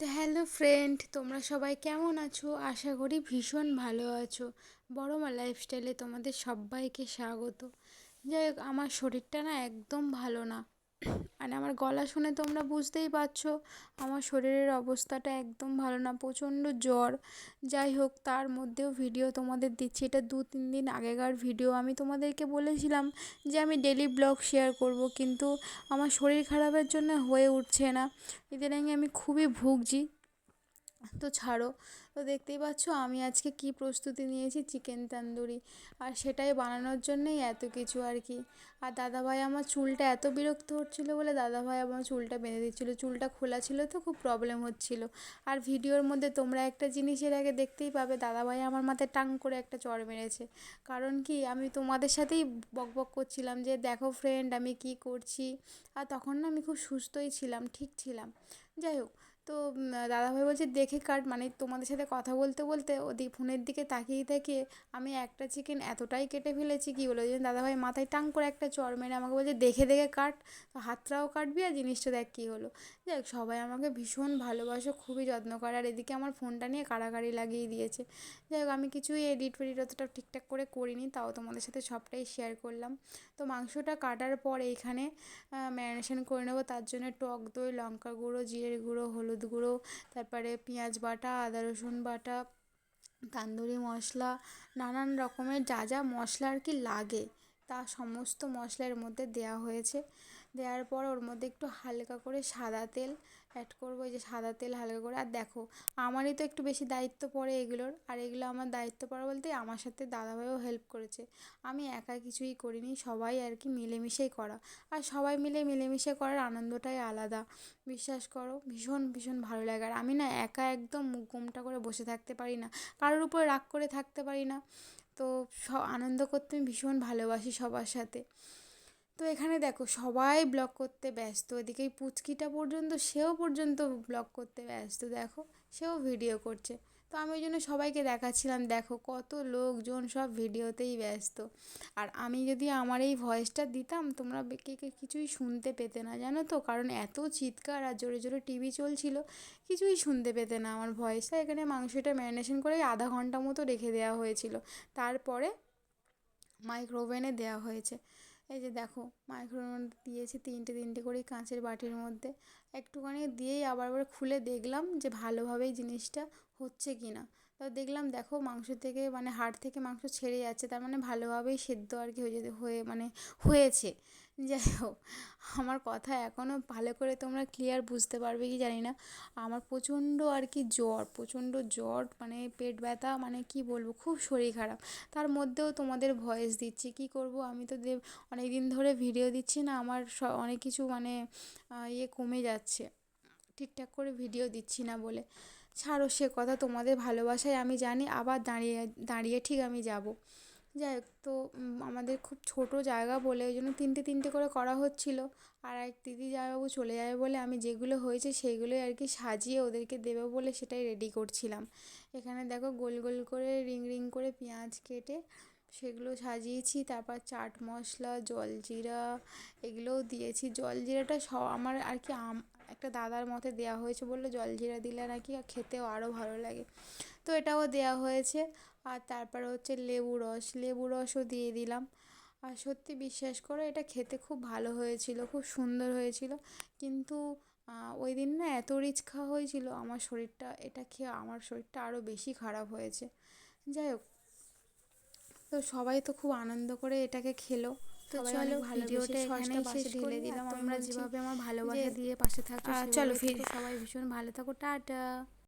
তো hello friend, তোমরা সবাই কেমন আছো? আশা করি ভীষণ ভালো আছো। বড় মা লাইফস্টাইলে তোমাদের সবাইকে স্বাগত। যাই হোক, আমার শরীরটা না একদম ভালো না। মানে আমার গলা শুনে তোমরা বুঝতেই পারছ, আমার শরীরের অবস্থাটা একদম ভালো না, প্রচণ্ড জ্বর। যাই হোক, তার মধ্যেও ভিডিও তোমাদের দিচ্ছি। এটা দু তিন দিন আগেকার ভিডিও আমি তোমাদেরকে বলেছিলাম যে আমি ডেলি ব্লগ শেয়ার করব, কিন্তু আমার শরীর খারাপের জন্য হয়ে উঠছে না। ইদানিং আমি খুবই ভুগছি। তো ছাড়ো। তো দেখতেই পাচ্ছ আমি আজকে কি প্রস্তুতি নিয়েছি চিকেন তান্দুরি। আর সেটাই বানানোর জন্যই এত কিছু আর কি। আর দাদাভাই আমার চুলটা এত বিরক্ত হচ্ছিল বলে দাদাভাই আমার চুলটা বেঁধে দিচ্ছিল। চুলটা খোলা ছিল তো খুব প্রবলেম হচ্ছিল। আর ভিডিওর মধ্যে তোমরা একটা জিনিসের আগে দেখতেই পাবে, দাদাভাই আমার মাথায় টাং করে একটা চড় মেরেছে। কারণ কি, আমি তোমাদের সাথেই বক বক করছিলাম যে, দেখো ফ্রেন্ড আমি কি করছি? আর তখন না আমি খুব সুস্থই ছিলাম, ঠিক ছিলাম। যাই হোক তো দাদাভাই বলছে, দেখে কাট। মানে তোমাদের সাথে কথা বলতে বলতে ওদিক ফোনের দিকে তাকিয়ে তাকিয়ে আমি একটা চিকেন এতটাই কেটে ফেলেছি, কি বলো? ওই দাদাভাই মাথায় টাং করে একটা চড় মেরে আমাকে বলছে, দেখে দেখে কাট। তো হাতটাও কাটবি আর জিনিসটা দেখ কী হলো। যাই হোক সবাই আমাকে ভীষণ ভালোবাসে, খুবই যত্ন করে আর এদিকে আমার ফোনটা নিয়ে কাড়াকাড়ি লাগিয়ে দিয়েছে। যাই হোক, আমি কিছুই এডিট, ফেডিট অতটা ঠিকঠাক করে করিনি, তাও তোমাদের সাথে সবটাই শেয়ার করলাম। তো মাংসটা কাটার পর এইখানে ম্যারিনেশন করে নেব, তার জন্য টক দই, লঙ্কা গুঁড়ো, জিরের গুঁড়ো, হলুদ গুঁড়ো, তারপরে পেঁয়াজ বাটা, আদা রসুন বাটা, তান্দুরি মশলা, নানান রকমের যা যা মশলা আর কি লাগে, তা সমস্ত মশলার মধ্যে দেওয়া হয়েছে। দেওয়ার পর ওর মধ্যে একটু হালকা করে সাদা তেল অ্যাড করব, এই যে সাদা তেল হালকা করে। আর দেখো, আমারই তো একটু বেশি দায়িত্ব পড়ে এগুলোর। আর এগুলো আমার দায়িত্ব পড়া বলতে আমার সাথে দাদাভাইও হেল্প করেছে। আমি একা কিছুই করিনি, সবাই আর কি মিলেমিশেই করা। আর সবাই মিলে মিলেমিশে করার আনন্দটাই আলাদা। বিশ্বাস করো, ভীষণ ভীষণ ভালো লাগে। আর আমি না একা একদম মুখ করে বসে থাকতে পারি না। কারোর উপর রাগ করে থাকতে পারি না। তো আনন্দ করতে আমি ভীষণ ভালোবাসি সবার সাথে। তো এখানে দেখো, সবাই ব্লগ করতে ব্যস্ত। এদিকে এই পুচকিটা পর্যন্ত, সেও পর্যন্ত ব্লগ করতে ব্যস্ত। দেখো, সেও ভিডিও করছে। তো আমি ওই জন্য সবাইকে দেখাচ্ছিলাম, দেখো কত লোকজন সব ভিডিওতেই ব্যস্ত। আর আমি যদি আমার এই ভয়েসটা দিতাম, তোমরা কে কে কিছুই শুনতে পেতে না, জানো তো? কারণ এত চিৎকার আর জোরে জোরে টিভি চলছিল, কিছুই শুনতে পেতে না আমার ভয়েসটা এখানে মাংসটা ম্যারিনেশন করে আধা ঘণ্টা মতো রেখে দেওয়া হয়েছিল। তারপরে মাইক্রোওভেনে দেওয়া হয়েছে। এই যে দেখো মাইক্রোওভেন দিয়েছি তিনটে তিনটে করে কাঁচের বাটির মধ্যে। একটুখানি দিয়েই আবার আবার খুলে দেখলাম যে ভালোভাবেই জিনিসটা হচ্ছে কি না তো দেখলাম দেখো মাংস থেকে মানে হাড় থেকে মাংস ছেড়ে যাচ্ছে, তার মানে ভালোভাবেই সেদ্ধ আর কি হয়ে যেতে, হয়ে মানে হয়েছে। যাই হোক আমার কথা এখনও ভালো করে তোমরা ক্লিয়ার বুঝতে পারবে কি জানি না। আমার প্রচণ্ড আর কি জ্বর, প্রচণ্ড জ্বর মানে পেট ব্যথা মানে কি বলব, খুব শরীর খারাপ। তার মধ্যেও তোমাদের ভয়েস দিচ্ছি, কি করব? আমি তো দেব অনেক দিন ধরে ভিডিও দিচ্ছি না, আমার অনেক কিছু মানে ইয়ে কমে যাচ্ছে। ঠিকঠাক করে ভিডিও দিচ্ছি না বলে। ছাড়ো সে কথা, তোমাদের ভালোবাসায় আমি জানি, আবার দাঁড়িয়ে দাঁড়িয়ে ঠিক আমি যাব। যাই হোক, তো আমাদের খুব ছোট জায়গা বলে ওই জন্য তিনটে তিনটে করে করা হচ্ছিল। আর এক দিদি জামাইবাবু চলে যাবে বলে আমি যেগুলো হয়েছে সেইগুলোই আর কি সাজিয়ে ওদেরকে দেবো বলে সেটাই রেডি করছিলাম। এখানে দেখো গোল গোল করে রিং রিং করে পেঁয়াজ কেটে সেগুলো সাজিয়েছি, তারপর চাট মশলা জলজিরা এগুলোও দিয়েছি। জলজিরাটা স আমার আর কি আম, একটা দাদার মতে দেওয়া হয়েছে বলল জলজিরা দিলে নাকি খেতেও আরও ভালো লাগে। তো এটাও দেওয়া হয়েছে। আর তারপরে হচ্ছে লেবু রস, লেবু রসও দিয়ে দিলাম। আর সত্যি বিশ্বাস করো, এটা খেতে খুব ভালো হয়েছিল, খুব সুন্দর হয়েছিল। কিন্তু ওই দিন না এত রিচ খাওয়া হয়েছিল, আমার শরীরটা, এটা খেয়ে আমার শরীরটা আরও বেশি খারাপ হয়েছে। যাই হোক তো সবাই তো খুব আনন্দ করে এটাকে খেলো। তো চলো ভিডিওটা এখানে শেষ ঢেলে দিলাম। আমরা যেভাবে আমার ভালোবাসা দিয়ে পাশে থাকো চলো সবাই ভীষণ ভালো থাকো। টাটা।